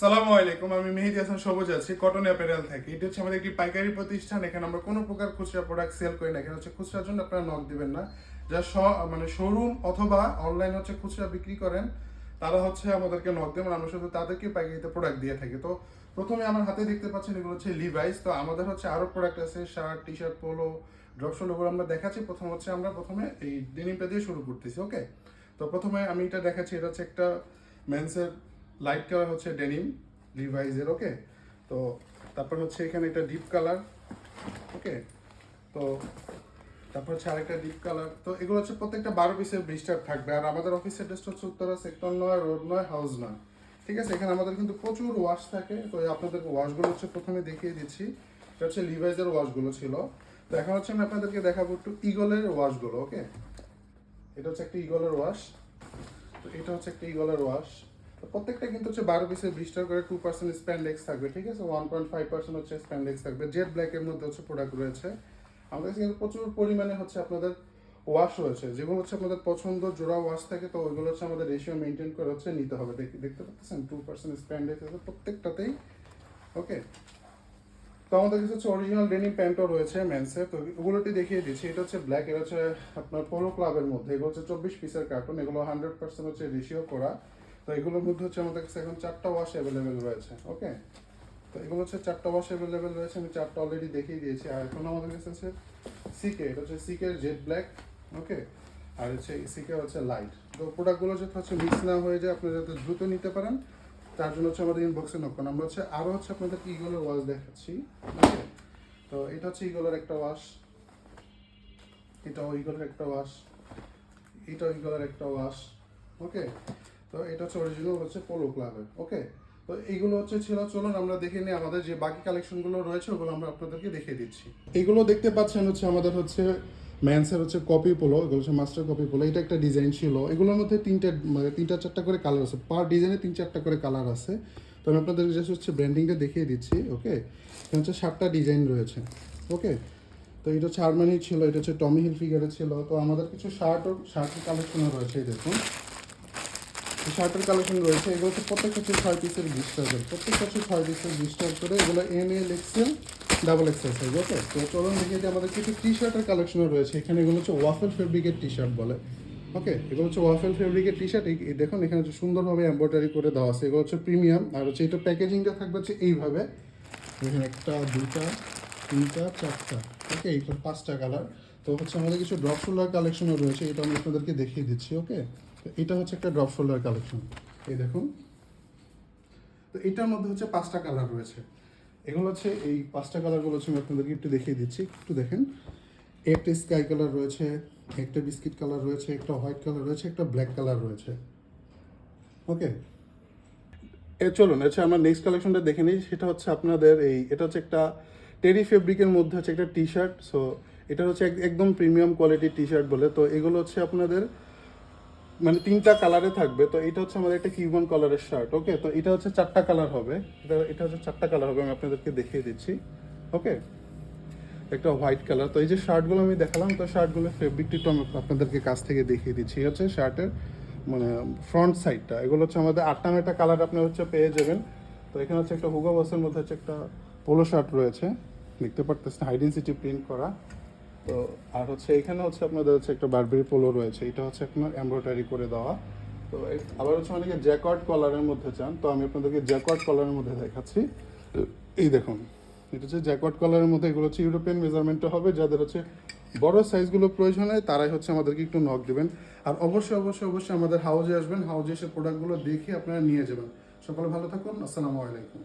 সালামু আলাইকুম, আমি মেহেদি হাসান, সবুজ আছি, কটন অ্যাপারেল থেকে। এটা হচ্ছে আমাদের একটি পাইকারি প্রতিষ্ঠান, এখানে আমরা কোনো প্রকার খুচরা প্রোডাক্ট সেল করি না। এখানে হচ্ছে খুচরার জন্য আপনারা নক দিবেন না। যা স- মানে শোরুম অথবা অনলাইন হচ্ছে খুচরা বিক্রি করেন, তারা হচ্ছে আমাদেরকে নক দেবেন আমরা শুধু তাদেরকে পাইকারিতে প্রোডাক্ট দিয়ে থাকি। তো প্রথমে আমার হাতে দেখতে পাচ্ছেন এগুলো হচ্ছে লিভাইস তো আমাদের হচ্ছে আরও প্রোডাক্ট আছে shirt T shirt polo drop shoulder আমরা দেখাচ্ছি। প্রথম হচ্ছে আমরা প্রথমে এই ডেনিমটা দিয়ে শুরু করতেছি ওকে তো প্রথমে আমি এটা দেখাচ্ছি, এটা হচ্ছে একটা মেন্সের লাইট কালার হচ্ছে ডেনিম লিভাইজের ওকে তো তারপর হচ্ছে এখানে একটা ডিপ কালার ওকে তো তারপর হচ্ছে আরেকটা ডিপ কালার তো এগুলো হচ্ছে প্রত্যেকটা বারো পিসের ব্রিস্টার থাকবে। আর আমাদের অফিসের ড্রেসটা হচ্ছে উত্তরা সেক্টর নয় রোড নয় হাউস নয়। ঠিক আছে? এখানে আমাদের কিন্তু প্রচুর ওয়াশ থাকে। তো আপনাদের ওয়াশগুলো হচ্ছে প্রথমে দেখিয়ে দিচ্ছি। এটা হচ্ছে লিভাইজের ওয়াশগুলো ছিল। তো এখন হচ্ছে আমি আপনাদেরকে দেখাবো একটু ইগলের ওয়াশগুলো ওকে এটা হচ্ছে একটা ইগলের ওয়াশ তো এটা হচ্ছে একটা ইগলের ওয়াশ প্রত্যেকটা কিন্তু হচ্ছে বারো পিসের বিশটার করে টু পার্সেন্ট স্প্যান্ডেক্স থাকবে, ঠিক আছে? ওয়ান পয়েন্ট ফাইভ পার্সেন্ট হচ্ছে স্প্যান্ডেক্স থাকবে। জেড ব্ল্যাকের মধ্যে হচ্ছে প্রোডাক্ট রয়েছে। আমাদের কাছে কিন্তু প্রচুর পরিমাণে হচ্ছে আপনাদের ওয়াশ রয়েছে। যেগুলো হচ্ছে আপনাদের পছন্দ, জোড়া ওয়াশ থাকে, তো ওইগুলো হচ্ছে আমাদের রেশিও মেনটেন করে হচ্ছে নিতে হবে। দেখ- দেখতে পাচ্ছেন টু পার্সেন্ট স্প্যান্ডেক্স আছে প্রত্যেকটাতেই। ওকে তো আমাদের কাছে হচ্ছে অরিজিনাল ডেনিম প্যান্টও রয়েছে মেন্সের তো ওগুলোটি দেখিয়ে দিচ্ছি। এটা হচ্ছে ব্ল্যাক এটা হচ্ছে আপনার পোলো ক্লাবের মধ্যে। এগুলো হচ্ছে চব্বিশ পিসের কার্টুন এগুলো হান্ড্রেড পার্সেন্ট হচ্ছে রেশিও করা। তো এগুলোর মধ্যে হচ্ছে আমাদের কাছে এখন চারটা ওয়াশ অ্যাভেলেবেল রয়েছে ওকে তো এগুলো হচ্ছে চারটা ওয়াশ অ্যাভেলেবেল রয়েছে, আমি চারটা অলরেডি দেখিয়ে দিয়েছি। আর এখন আমাদের কাছে আছে সিকে এটা হচ্ছে সিকের জেড ব্ল্যাক ওকে আর হচ্ছে সিকে হচ্ছে লাইট তো প্রোডাক্টগুলো যাতে হচ্ছে মিক্স না হয়ে যায়, আপনারা যাতে দ্রুত নিতে পারেন, তার জন্য হচ্ছে আমাদের ইনবক্সে নক করুন আমরা হচ্ছে আরও হচ্ছে আপনাদের ইগলের ওয়াশ দেখাচ্ছি ওকে তো এটা হচ্ছে ইগলের একটা ওয়াশ এটাও ইগলের একটা ওয়াশ এটাও ইগলের একটা ওয়াশ ওকে তো এটা হচ্ছে অরিজিনাল হচ্ছে পোলো ক্লাবের ওকে তো এইগুলো হচ্ছে ছিল, চলুন আমরা দেখে নিই আমাদের যে বাকি কালেকশনগুলো রয়েছে, ওগুলো আমরা আপনাদেরকে দেখিয়ে দিচ্ছি। এইগুলো দেখতে পাচ্ছেন হচ্ছে আমাদের হচ্ছে ম্যান্সের হচ্ছে কপি পোলো এগুলো হচ্ছে মাস্টার কপি পোলো এটা একটা ডিজাইন ছিল। এগুলোর মধ্যে তিনটে মানে তিনটা চারটা করে কালার আছে পার ডিজাইনে তিন চারটা করে কালার আছে। তো আমি আপনাদের জাস্ট হচ্ছে ব্র্যান্ডিংটা দেখিয়ে দিচ্ছি ওকে হচ্ছে সাতটা ডিজাইন রয়েছে ওকে তো এটা হচ্ছে ছিল, এটা হচ্ছে টমি হিল ফিগারের ছিল। তো আমাদের কিছু শার্টও শার্টের কালেকশনও রয়েছে দেখুন। শার্টের কালেকশন রয়েছে, এগুলো হচ্ছে প্রত্যেক হচ্ছে ছয় পিসের করে প্রত্যেক হচ্ছে ছয় পিসের বিশটা করে এগুলো M L XL double XL size okay তো চলুন দেখিয়ে দিই আমাদের কিছু টি শার্টের কালেকশনও রয়েছে। এখানে এগুলো হচ্ছে ওয়াফেল ফেব্রিকের টি শার্ট বলে ওকে এগুলো হচ্ছে ওয়াফেল ফেব্রিকের টি শার্ট এই দেখুন এখানে হচ্ছে সুন্দরভাবে এম্ব্রয়ডারি করে দেওয়া আছে। এগুলো হচ্ছে প্রিমিয়াম আর হচ্ছে এটা প্যাকেজিংটা থাকবে হচ্ছে এইভাবে। এখানে একটা দুটা তিনটা, চারটা ওকে এইটা পাঁচটা কালার তো হচ্ছে আমাদের কিছু ড্রপ শোল্ডার কালেকশনও রয়েছে, এটা আমি আপনাদেরকে দেখিয়ে দিচ্ছি ওকে এটা হচ্ছে একটা ড্রপ শোল্ডার কালেকশন এই দেখুন। তো এটার মধ্যে হচ্ছে পাঁচটা কালার রয়েছে। এগুলো হচ্ছে এই পাঁচটা কালারগুলো হচ্ছে আমি আপনাদেরকে একটু দেখিয়ে দিচ্ছি। একটু দেখেন। একটা স্কাই কালার রয়েছে, একটা বিস্কিট কালার রয়েছে, একটা হোয়াইট কালার রয়েছে, একটা ব্ল্যাক কালার রয়েছে। ওকে এ চলুন আচ্ছা আমরা নেক্সট কালেকশনটা দেখে নিই। সেটা হচ্ছে আপনাদের এই, এটা হচ্ছে একটা টেরি ফেব্রিকের মধ্যে হচ্ছে একটা টি শার্ট সো এটা হচ্ছে এক- একদম প্রিমিয়াম কোয়ালিটির টি শার্ট বলে। তো এগুলো হচ্ছে আপনাদের মানে তিনটা কালারে থাকবে, তো এটা হচ্ছে আমাদের একটা কিউবন কালারের শার্ট ওকে তো এটা হচ্ছে চারটা কালার হবে। এটা এটা হচ্ছে চারটা কালার হবে, আমি আপনাদেরকে দেখিয়ে দিচ্ছি ওকে একটা হোয়াইট কালার তো এই যে শার্টগুলো আমি দেখালাম, তো শার্টগুলোর ফেব্রিকটি একটু আমি আপনাদেরকে কাছ থেকে দেখিয়ে দিচ্ছি। হচ্ছে শার্টের মানে ফ্রন্ট সাইডটা এগুলো হচ্ছে আমাদের আটটা নয়টা কালার আপনি হচ্ছে পেয়ে যাবেন। তো এখানে হচ্ছে একটা হুগো বসের মধ্যে হচ্ছে একটা পোলো শার্ট রয়েছে। দেখতে পারতেছেন হাইডেন্সিটি প্রিন্ট করা। তো, আর হচ্ছে এখানে হচ্ছে আপনাদের হচ্ছে একটা বারবেরি পোলো রয়েছে, এটা হচ্ছে আপনার এমব্রয়ডারি করে দেওয়া। তো আবার হচ্ছে অনেকে জ্যাকওয়ার্ড কলারের মধ্যে চান, তো আমি আপনাদেরকে জ্যাকওয়ার্ড কলারের মধ্যে দেখাচ্ছি। এই দেখুন, এটা হচ্ছে জ্যাকওয়ার্ড কলারের মধ্যে, এগুলো হচ্ছে ইউরোপিয়ান মেজারমেন্টটা হবে, যাদের হচ্ছে বড় সাইজগুলো প্রয়োজন হয়, তারাই হচ্ছে আমাদেরকে একটু নক দেবেন। আর অবশ্যই অবশ্যই অবশ্যই আমাদের হাউজে আসবেন হাউজে এসে প্রোডাক্টগুলো দেখে আপনারা নিয়ে যাবেন। সকলে ভালো থাকুন, আসসালামু আলাইকুম।